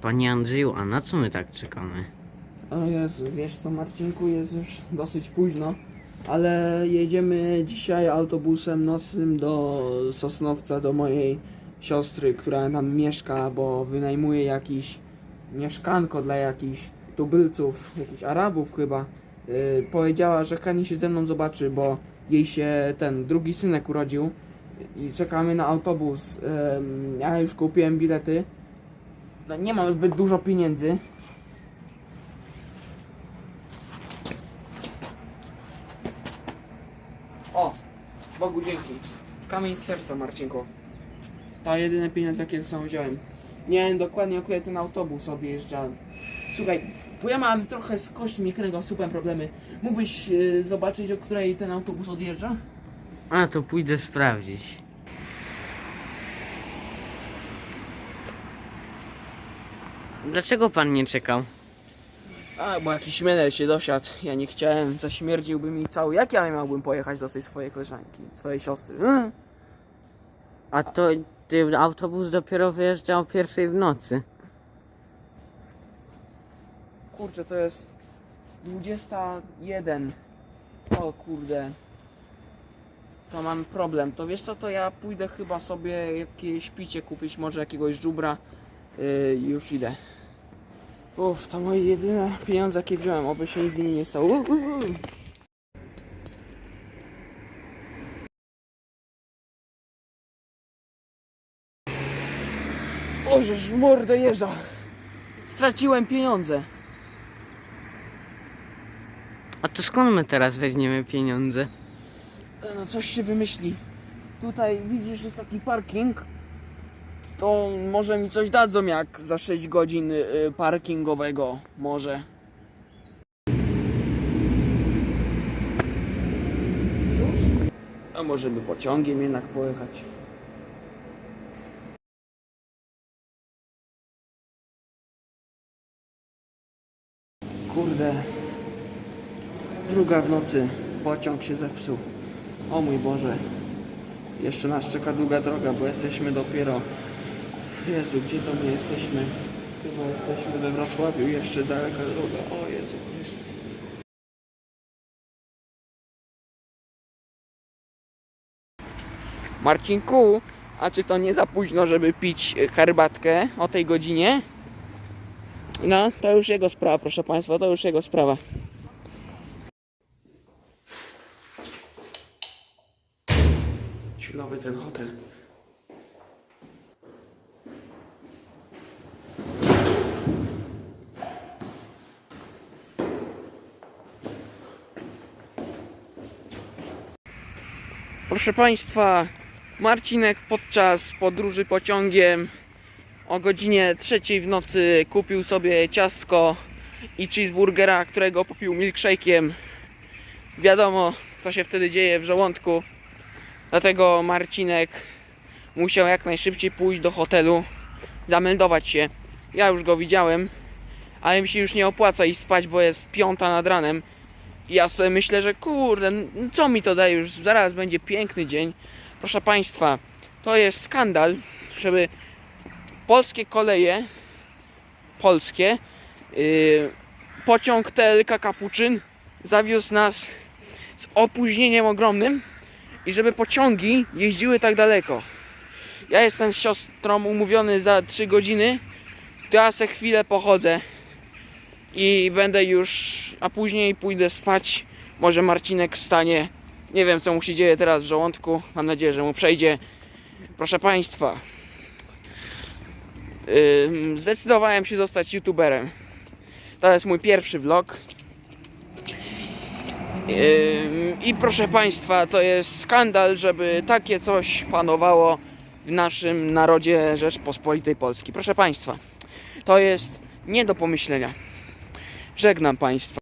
Panie Andrzeju, a na co my tak czekamy? O Jezu, wiesz co Marcinku, jest już dosyć późno, ale jedziemy dzisiaj autobusem nocnym do Sosnowca, do mojej siostry, która tam mieszka, bo wynajmuje jakiś mieszkanko dla jakichś tubylców, jakichś Arabów chyba. Yy, powiedziała, że chętnie się ze mną zobaczy, bo jej się ten drugi synek urodził i czekamy na autobus. Ym, ja już kupiłem bilety. No nie mam zbyt dużo pieniędzy, O! Bogu dzięki. Kamień z serca, Marcinku. To jedyne pieniądze, jakie są wziąłem. Nie wiem dokładnie, o ten autobus odjeżdża. Słuchaj, bo ja mam trochę z kośćmi kręgosłupem problemy. Mógłbyś e, zobaczyć, o której ten autobus odjeżdża? A, to pójdę sprawdzić. Dlaczego pan nie czekał? A, bo jakiś menel się dosiadł. Ja nie chciałem, zaśmierdziłby mi cały. Jak ja miałbym pojechać do tej swojej koleżanki, swojej siostry? Hmm? A to ty, autobus dopiero wyjeżdża o pierwszej w nocy. Kurczę, to jest 21. O kurde. To mam problem. To wiesz co, to ja pójdę chyba sobie jakieś picie kupić, może jakiegoś żubra. Yy, już idę. Uff, to moje jedyne pieniądze jakie wziąłem, oby się nic z nimi nie stało. Uh, uh. Ożeż w mordę jeża. Straciłem pieniądze. A to skąd my teraz weźmiemy pieniądze? E, No coś się wymyśli. Tutaj widzisz, jest taki parking. To może mi coś dadzą jak za 6 godzin y, parkingowego. Może. Już? A może by pociągiem jednak pojechać. Kurde. Druga w nocy. Pociąg się zepsuł. O mój Boże. Jeszcze nas czeka długa droga, bo jesteśmy dopiero... Jezu, gdzie to my jesteśmy? Chyba jesteśmy we Wrocławiu, jeszcze daleka droga. O Jezu Chryste. Marcinku, a czy to nie za późno, żeby pić e, herbatkę o tej godzinie? No, to już jego sprawa, proszę Państwa, to już jego sprawa. Chwilowy ten hotel. Proszę Państwa, Marcinek podczas podróży pociągiem o godzinie trzeciej w nocy kupił sobie ciastko i cheeseburgera, którego popił milkshake'iem. Wiadomo, co się wtedy dzieje w żołądku. Dlatego Marcinek musiał jak najszybciej pójść do hotelu, zameldować się. Ja już go widziałem, ale mi się już nie opłaca iść spać, bo jest piąta nad ranem. Ja sobie myślę, że kurde, co mi to daje już, zaraz będzie piękny dzień. Proszę Państwa, to jest skandal, żeby polskie koleje, polskie, yy, pociąg TLK Kapuczyn zawiózł nas z opóźnieniem ogromnym i żeby pociągi jeździły tak daleko. Ja jestem z siostrą umówiony za 3 godziny, to ja se chwilę pochodzę i będę już, a później pójdę spać. Może Marcinek wstanie. Nie wiem co mu się dzieje teraz w żołądku. Mam nadzieję, że mu przejdzie. Proszę Państwa, ym, zdecydowałem się zostać youtuberem. To jest mój pierwszy vlog. Ym, I proszę Państwa, to jest skandal, żeby takie coś panowało w naszym narodzie Rzeczpospolitej Polski. Proszę Państwa, to jest nie do pomyślenia. Żegnam Państwa.